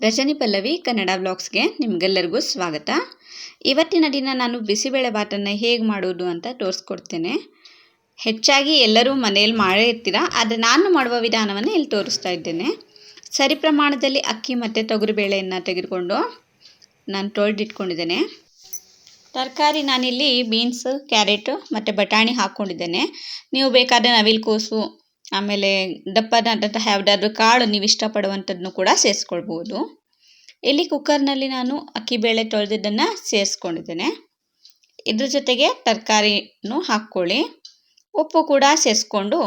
ರಜನಿ ಪಲ್ಲವಿ, ಕನ್ನಡ ವ್ಲಾಗ್ಸ್ಗೆ ನಿಮಗೆಲ್ಲರಿಗೂ ಸ್ವಾಗತ. ಇವತ್ತಿನ ದಿನ ನಾನು ಬಿಸಿಬೇಳೆ ಭಾತನ್ನು ಹೇಗೆ ಮಾಡೋದು ಅಂತ ತೋರಿಸ್ಕೊಡ್ತೇನೆ. ಹೆಚ್ಚಾಗಿ ಎಲ್ಲರೂ ಮನೆಯಲ್ಲಿ ಮಾಡೇ ಇರ್ತೀರ, ಆದರೆ ನಾನು ಮಾಡುವ ವಿಧಾನವನ್ನು ಇಲ್ಲಿ ತೋರಿಸ್ತಾ ಇದ್ದೇನೆ. ಸರಿ ಪ್ರಮಾಣದಲ್ಲಿ ಅಕ್ಕಿ ಮತ್ತು ತೊಗರಿಬೇಳೆಯನ್ನು ತೆಗೆದುಕೊಂಡು ನಾನು ತೊಳೆದಿಟ್ಕೊಂಡಿದ್ದೇನೆ ತರಕಾರಿ ನಾನಿಲ್ಲಿ ಬೀನ್ಸ್, ಕ್ಯಾರೆಟು ಮತ್ತು ಬಟಾಣಿ ಹಾಕ್ಕೊಂಡಿದ್ದೇನೆ ನೀವು ಬೇಕಾದರೆ ನವಿಲುಕೋಸು ಆಮೇಲೆ ದಪ್ಪದಾದಂತಹ ಯಾವುದಾದ್ರೂ ಕಾಳು ನೀವು ಇಷ್ಟಪಡುವಂಥದ್ದನ್ನು ಕೂಡ ಸೇರಿಸ್ಕೊಳ್ಬೋದು. ಇಲ್ಲಿ ಕುಕ್ಕರ್ನಲ್ಲಿ ನಾನು ಅಕ್ಕಿ ಬೇಳೆ ತೊಳೆದಿದ್ದನ್ನು ಸೇರಿಸ್ಕೊಂಡಿದ್ದೇನೆ. ಇದ್ರ ಜೊತೆಗೆ ತರಕಾರಿನೂ ಹಾಕ್ಕೊಳ್ಳಿ. ಉಪ್ಪು ಕೂಡ ಸೇರಿಸ್ಕೊಂಡು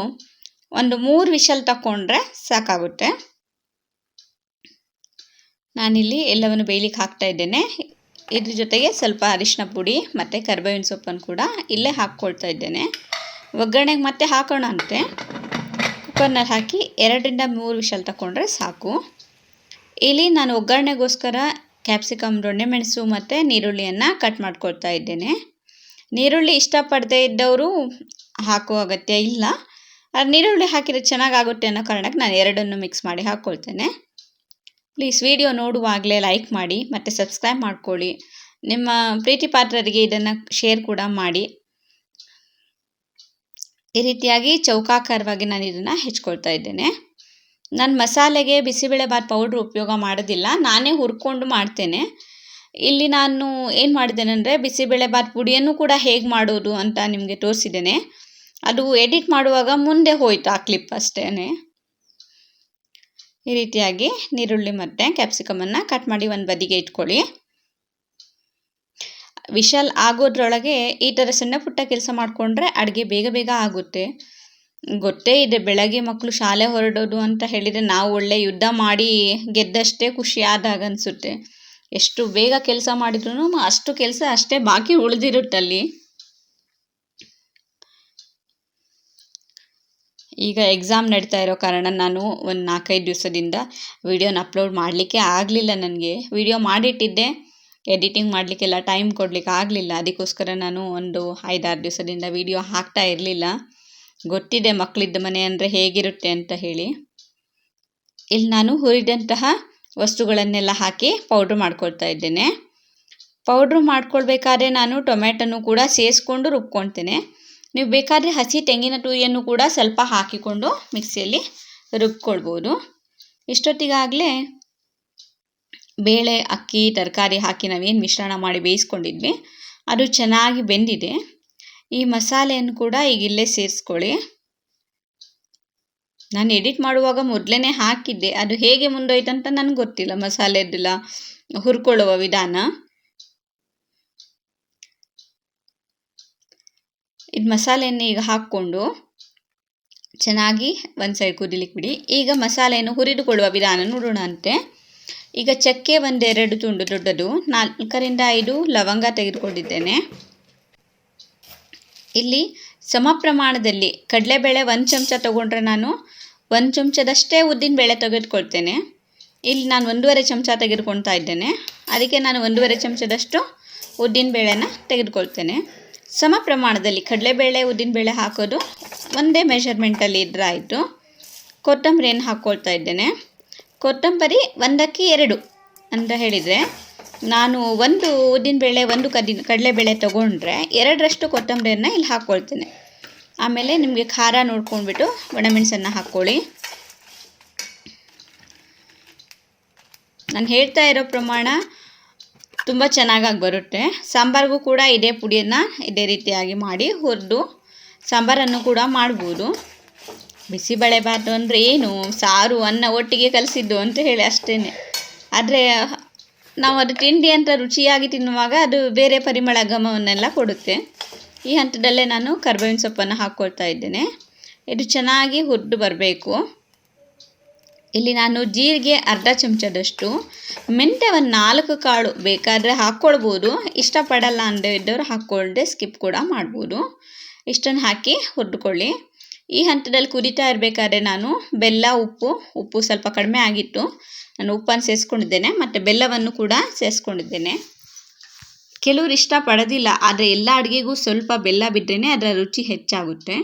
ಒಂದು ಮೂರು ವಿಷಲ್ ತಗೊಂಡ್ರೆ ಸಾಕಾಗುತ್ತೆ. ನಾನಿಲ್ಲಿ ಎಲ್ಲವನ್ನು ಬೇಯಲಿಕ್ಕೆ ಹಾಕ್ತಾ ಇದ್ದೇನೆ. ಇದ್ರ ಜೊತೆಗೆ ಸ್ವಲ್ಪ ಅರಿಶಿನ ಪುಡಿ ಮತ್ತು ಕರಿಬೇವಿನ ಸೊಪ್ಪನ್ನು ಕೂಡ ಇಲ್ಲೇ ಹಾಕ್ಕೊಳ್ತಾ ಇದ್ದೇನೆ. ಒಗ್ಗರಣೆಗೆ ಮತ್ತೆ ಹಾಕೋಣ ಅಂತೆ ಕುಕ್ಕರ್ನಲ್ಲಿ ಹಾಕಿ ಎರಡರಿಂದ ಮೂರು ವಿಷಲ್ ತಗೊಂಡ್ರೆ ಸಾಕು. ಇಲ್ಲಿ ನಾನು ಒಗ್ಗರಣೆಗೋಸ್ಕರ ಕ್ಯಾಪ್ಸಿಕಮ್ ದೊಣ್ಣೆ ಮೆಣಸು ಮತ್ತು ನೀರುಳ್ಳಿಯನ್ನು ಕಟ್ ಮಾಡ್ಕೊಳ್ತಾ ಇದ್ದೇನೆ. ನೀರುಳ್ಳಿ ಇಷ್ಟಪಡದೇ ಇದ್ದವರು ಹಾಕೋ ಅಗತ್ಯ ಇಲ್ಲ. ನೀರುಳ್ಳಿ ಹಾಕಿದರೆ ಚೆನ್ನಾಗಾಗುತ್ತೆ ಅನ್ನೋ ಕಾರಣಕ್ಕೆ ನಾನು ಎರಡನ್ನು ಮಿಕ್ಸ್ ಮಾಡಿ ಹಾಕ್ಕೊಳ್ತೇನೆ ಪ್ಲೀಸ್ ವಿಡಿಯೋ ನೋಡುವಾಗಲೇ ಲೈಕ್ ಮಾಡಿ ಮತ್ತು ಸಬ್ಸ್ಕ್ರೈಬ್ ಮಾಡ್ಕೊಳ್ಳಿ. ನಿಮ್ಮ ಪ್ರೀತಿ ಪಾತ್ರರಿಗೆ ಇದನ್ನು ಶೇರ್ ಕೂಡ ಮಾಡಿ. ಈ ರೀತಿಯಾಗಿ ಚೌಕಾಕಾರವಾಗಿ ನಾನು ಇದನ್ನು ಹೆಚ್ಕೊಳ್ತಾ ಇದ್ದೇನೆ. ನಾನು ಮಸಾಲೆಗೆ ಬಿಸಿಬೇಳೆಬಾತ್ ಪೌಡ್ರ್ ಉಪಯೋಗ ಮಾಡೋದಿಲ್ಲ. ನಾನೇ ಹುರ್ಕೊಂಡು ಮಾಡ್ತೇನೆ. ಇಲ್ಲಿ ನಾನು ಏನು ಮಾಡಿದ್ದೇನೆ ಅಂದರೆ ಬಿಸಿಬೇಳೆಬಾತ್ ಪುಡಿಯನ್ನು ಕೂಡ ಹೇಗೆ ಮಾಡೋದು ಅಂತ ನಿಮಗೆ ತೋರಿಸಿದ್ದೇನೆ. ಅದು ಎಡಿಟ್ ಮಾಡುವಾಗ ಮುಂದೆ ಹೋಯಿತು ಆ ಕ್ಲಿಪ್ ಅಷ್ಟೇ ಈ ರೀತಿಯಾಗಿ ನೀರುಳ್ಳಿ ಮತ್ತು ಕ್ಯಾಪ್ಸಿಕಮನ್ನು ಕಟ್ ಮಾಡಿ ಒಂದು ಬದಿಗೆ ಇಟ್ಕೊಳ್ಳಿ. ವಿಶಲ್ ಆಗೋದ್ರೊಳಗೆ ಈ ಥರ ಸಣ್ಣ ಪುಟ್ಟ ಕೆಲಸ ಮಾಡಿಕೊಂಡ್ರೆ ಅಡುಗೆ ಬೇಗ ಬೇಗ ಆಗುತ್ತೆ. ಗೊತ್ತೇ ಇದೆ, ಬೆಳಗ್ಗೆ ಮಕ್ಕಳು ಶಾಲೆ ಹೊರಡೋದು ಅಂತ ಹೇಳಿದರೆ ನಾವು ಒಳ್ಳೆ ಯುದ್ಧ ಮಾಡಿ ಗೆದ್ದಷ್ಟೇ ಖುಷಿ ಆದಾಗ ಅನಿಸುತ್ತೆ. ಎಷ್ಟು ಬೇಗ ಕೆಲಸ ಮಾಡಿದ್ರು ಅಷ್ಟು ಕೆಲಸ ಅಷ್ಟೇ ಬಾಕಿ ಉಳಿದಿರುತ್ತಲ್ಲಿ ಈಗ ಎಕ್ಸಾಮ್ ನಡೀತಾ ಇರೋ ಕಾರಣ ನಾನು ಒಂದು ನಾಲ್ಕೈದು ದಿವಸದಿಂದ ವಿಡಿಯೋನ ಅಪ್ಲೋಡ್ ಮಾಡಲಿಕ್ಕೆ ಆಗಲಿಲ್ಲ ನನಗೆ. ವಿಡಿಯೋ ಮಾಡಿಟ್ಟಿದ್ದೆ. ಎಡಿಟಿಂಗ್ ಮಾಡಲಿಕ್ಕೆಲ್ಲ ಟೈಮ್ ಕೊಡಲಿಕ್ಕೆ ಆಗಲಿಲ್ಲ. ಅದಕ್ಕೋಸ್ಕರ ನಾನು ಒಂದು ಐದಾರು ದಿವಸದಿಂದ ವಿಡಿಯೋ ಹಾಕ್ತಾ ಇರಲಿಲ್ಲ. ಗೊತ್ತಿದೆ ಮಕ್ಕಳಿದ್ದ ಮನೆ ಅಂದರೆ ಹೇಗಿರುತ್ತೆ ಅಂತ ಹೇಳಿ. ಇಲ್ಲಿ ನಾನು ಹುರಿದಂತಹ ವಸ್ತುಗಳನ್ನೆಲ್ಲ ಹಾಕಿ ಪೌಡ್ರ್ ಮಾಡ್ಕೊಳ್ತಾ ಇದ್ದೇನೆ. ಪೌಡ್ರ್ ಮಾಡ್ಕೊಳ್ಬೇಕಾದ್ರೆ ನಾನು ಟೊಮೆಟೊನು ಕೂಡ ಸೇರಿಸ್ಕೊಂಡು ರುಬ್ಕೊಳ್ತೇನೆ. ನೀವು ಬೇಕಾದರೆ ಹಸಿ ತೆಂಗಿನ ತುರಿಯನ್ನು ಕೂಡ ಸ್ವಲ್ಪ ಹಾಕಿಕೊಂಡು ಮಿಕ್ಸಿಯಲ್ಲಿ ರುಬ್ಕೊಳ್ಬೋದು. ಇಷ್ಟೊತ್ತಿಗಾಗಲೇ ಬೇಳೆ, ಅಕ್ಕಿ, ತರಕಾರಿ ಹಾಕಿ ನಾವೇನು ಮಿಶ್ರಣ ಮಾಡಿ ಬೇಯಿಸ್ಕೊಂಡಿದ್ವಿ, ಅದು ಚೆನ್ನಾಗಿ ಬೆಂದಿದೆ. ಈ ಮಸಾಲೆಯನ್ನು ಕೂಡ ಈಗ ಇಲ್ಲೇ ಸೇರಿಸ್ಕೊಳ್ಳಿ. ನಾನು ಎಡಿಟ್ ಮಾಡುವಾಗ ಮೊದಲೇ ಹಾಕಿದ್ದೆ, ಅದು ಹೇಗೆ ಮುಂದೋಯ್ತಂತ ನನಗೆ ಗೊತ್ತಿಲ್ಲ ಮಸಾಲೆದೆಲ್ಲ ಹುರ್ಕೊಳ್ಳುವ ವಿಧಾನ. ಇದು ಮಸಾಲೆಯನ್ನು ಈಗ ಹಾಕ್ಕೊಂಡು ಚೆನ್ನಾಗಿ ಒಂದು ಸೈಡ್ ಕುದಿಲಿಕ್ಕೆ ಬಿಡಿ. ಈಗ ಮಸಾಲೆಯನ್ನು ಹುರಿದುಕೊಳ್ಳುವ ವಿಧಾನ ನೋಡೋಣ ಅಂತೆ ಈಗ ಚಕ್ಕೆ ಒಂದೆರಡು ತುಂಡು ದೊಡ್ಡದು, ನಾಲ್ಕರಿಂದ ಐದು ಲವಂಗ ತೆಗೆದುಕೊಂಡಿದ್ದೇನೆ. ಇಲ್ಲಿ ಸಮ ಪ್ರಮಾಣದಲ್ಲಿ ಕಡಲೆಬೇಳೆ ಒಂದು ಚಮಚ ತೊಗೊಂಡ್ರೆ ನಾನು ಒಂದು ಚಮಚದಷ್ಟೇ ಉದ್ದಿನ ಬೇಳೆ ತೆಗೆದುಕೊಳ್ತೇನೆ. ಇಲ್ಲಿ ನಾನು ಒಂದೂವರೆ ಚಮಚ ತೆಗೆದುಕೊಳ್ತಾ ಇದ್ದೇನೆ. ಅದಕ್ಕೆ ನಾನು ಒಂದೂವರೆ ಚಮಚದಷ್ಟು ಉದ್ದಿನ ಬೇಳೆನ ತೆಗೆದುಕೊಳ್ತೇನೆ. ಸಮ ಪ್ರಮಾಣದಲ್ಲಿ ಕಡಲೆಬೇಳೆ ಉದ್ದಿನಬೇಳೆ ಹಾಕೋದು ಒಂದೇ ಮೆಷರ್ಮೆಂಟಲ್ಲಿ ಇದ್ರೆ ಆಯಿತು. ಕೊತ್ತಂಬರಿಯನ್ನು ಹಾಕ್ಕೊಳ್ತಾ ಇದ್ದೇನೆ. ಕೊತ್ತಂಬರಿ ಒಂದಕ್ಕೆ ಎರಡು ಅಂತ ಹೇಳಿದರೆ, ನಾನು ಒಂದು ಉದ್ದಿನಬೇಳೆ ಒಂದು ಕದಿ ಕಡಲೆಬೇಳೆ ತೊಗೊಂಡ್ರೆ ಎರಡರಷ್ಟು ಕೊತ್ತಂಬರಿಯನ್ನು ಇಲ್ಲಿ ಹಾಕ್ಕೊಳ್ತೇನೆ. ಆಮೇಲೆ ನಿಮಗೆ ಖಾರ ನೋಡ್ಕೊಂಡ್ಬಿಟ್ಟು ಒಣಮೆಣಸನ್ನು ಹಾಕ್ಕೊಳ್ಳಿ. ನಾನು ಹೇಳ್ತಾ ಇರೋ ಪ್ರಮಾಣ ತುಂಬ ಚೆನ್ನಾಗಾಗಿ ಬರುತ್ತೆ. ಸಾಂಬಾರಿಗೂ ಕೂಡ ಇದೇ ಪುಡಿಯನ್ನು ಇದೇ ರೀತಿಯಾಗಿ ಮಾಡಿ ಹುರಿದು ಸಾಂಬಾರನ್ನು ಕೂಡ ಮಾಡ್ಬೋದು. ಬಿಸಿಬೇಳೆಬಾತು ಅಂದರೆ ಏನು? ಸಾರು, ಅನ್ನ ಒಟ್ಟಿಗೆ ಕಲಿಸಿದ್ದು ಅಂತ ಹೇಳಿ ಅಷ್ಟೇ ಆದರೆ ನಾವು ಅದು ತಿಂಡಿ ಅಂತ ರುಚಿಯಾಗಿ ತಿನ್ನುವಾಗ ಅದು ಬೇರೆ ಪರಿಮಳ ಘಮವನ್ನೆಲ್ಲ ಕೊಡುತ್ತೆ. ಈ ಹಂತದಲ್ಲೇ ನಾನು ಕರ್ಬೇವಿನ ಸೊಪ್ಪನ್ನು ಹಾಕ್ಕೊಳ್ತಾ ಇದ್ದೇನೆ. ಇದು ಚೆನ್ನಾಗಿ ಹುರಿದು ಬರಬೇಕು. ಇಲ್ಲಿ ನಾನು ಜೀರಿಗೆ ಅರ್ಧ ಚಮಚದಷ್ಟು ಮೆಂತ್ಯ ಒಂದು ನಾಲ್ಕು ಕಾಳು ಬೇಕಾದರೆ ಹಾಕ್ಕೊಳ್ಬೋದು ಇಷ್ಟಪಡಲ್ಲ ಅಂದರೆ ಇದ್ದವರು ಹಾಕ್ಕೊಳ್ಳದೆ ಸ್ಕಿಪ್ ಕೂಡ ಮಾಡ್ಬೋದು. ಇಷ್ಟನ್ನು ಹಾಕಿ ಹುರಿದುಕೊಳ್ಳಿ. ಈ ಹಂತದಲ್ಲಿ ಕುದಿತಾ ಇರಬೇಕಾದ್ರೆ ನಾನು ಬೆಲ್ಲ, ಉಪ್ಪು ಉಪ್ಪು ಸ್ವಲ್ಪ ಕಡಿಮೆ ಆಗಿತ್ತು ನಾನು ಉಪ್ಪನ್ನು ಸೇರಿಸ್ಕೊಂಡಿದ್ದೇನೆ ಮತ್ತು ಬೆಲ್ಲವನ್ನು ಕೂಡ ಸೇರಿಸ್ಕೊಂಡಿದ್ದೇನೆ ಕೆಲವರು ಇಷ್ಟಪಡೋದಿಲ್ಲ, ಆದರೆ ಎಲ್ಲ ಅಡುಗೆಗೂ ಸ್ವಲ್ಪ ಬೆಲ್ಲ ಬಿದ್ದರೆ ಅದರ ರುಚಿ ಹೆಚ್ಚಾಗುತ್ತೆ.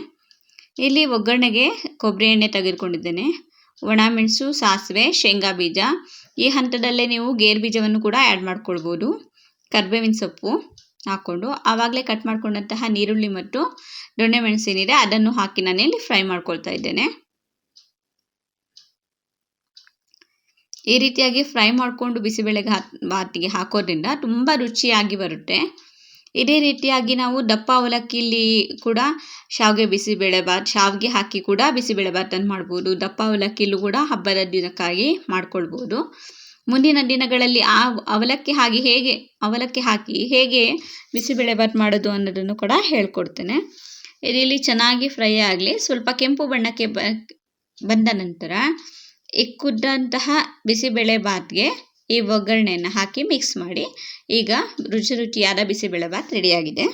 ಇಲ್ಲಿ ಒಗ್ಗರಣೆಗೆ ಕೊಬ್ಬರಿ ಎಣ್ಣೆ ತೆಗೆದುಕೊಂಡಿದ್ದೇನೆ. ಒಣಮೆಣಸು ಸಾಸಿವೆ, ಶೇಂಗಾ ಬೀಜ. ಈ ಹಂತದಲ್ಲೇ ನೀವು ಗೇರು ಬೀಜವನ್ನು ಕೂಡ ಆ್ಯಡ್ ಮಾಡ್ಕೊಳ್ಬೋದು. ಕರ್ಬೇವಿನ ಸೊಪ್ಪು. ಹಾಕ್ಕೊಂಡು ಆವಾಗಲೇ ಕಟ್ ಮಾಡ್ಕೊಂಡಂತಹ ನೀರುಳ್ಳಿ ಮತ್ತು ದೊಣ್ಣೆ ಮೆಣಸಿನಿದೆ ಅದನ್ನು ಹಾಕಿ ನಾನಿಲ್ಲಿ ಫ್ರೈ ಮಾಡ್ಕೊಳ್ತಾ ಇದ್ದೇನೆ. ಈ ರೀತಿಯಾಗಿ ಫ್ರೈ ಮಾಡಿಕೊಂಡು ಬಿಸಿಬೇಳೆಗೆ ಬಾತಿಗೆ ಹಾಕೋದ್ರಿಂದ ತುಂಬ ರುಚಿಯಾಗಿ ಬರುತ್ತೆ. ಇದೇ ರೀತಿಯಾಗಿ ನಾವು ದಪ್ಪ ಅವಲಕ್ಕಿಲಿ ಕೂಡ ಶಾವಿಗೆ ಬಿಸಿಬೇಳೆ ಬಾತ್, ಶಾವಿಗೆ ಹಾಕಿ ಕೂಡ ಬಿಸಿಬೇಳೆ ಬಾತನ್ನು ಮಾಡ್ಬೋದು. ದಪ್ಪ ಅವಲಕ್ಕಿಲೂ ಕೂಡ ಹಬ್ಬದ ದಿನಕ್ಕಾಗಿ ಮಾಡ್ಕೊಳ್ಬೋದು. ಮುಂದಿನ ದಿನಗಳಲ್ಲಿ ಆ ಅವಲಕ್ಕಿ ಹಾಗೆ ಹೇಗೆ, ಅವಲಕ್ಕಿ ಹಾಕಿ ಹೇಗೆ ಬಿಸಿಬೇಳೆ ಬಾತ್ ಮಾಡೋದು ಅನ್ನೋದನ್ನು ಕೂಡ ಹೇಳ್ಕೊಡ್ತೇನೆ. ಇದರಲ್ಲಿ ಚೆನ್ನಾಗಿ ಫ್ರೈ ಆಗಲಿ, ಸ್ವಲ್ಪ ಕೆಂಪು ಬಣ್ಣಕ್ಕೆ ಬಂದ ನಂತರ ಈ ಬಿಸಿಬೇಳೆ ಬಾತ್ಗೆ ಈ ಒಗ್ಗರಣೆಯನ್ನು ಹಾಕಿ ಮಿಕ್ಸ್ ಮಾಡಿ, ಈಗ ರುಚಿ ರುಚಿಯಾದ ಬಿಸಿಬೇಳೆ ಬಾತ್ ರೆಡಿಯಾಗಿದೆ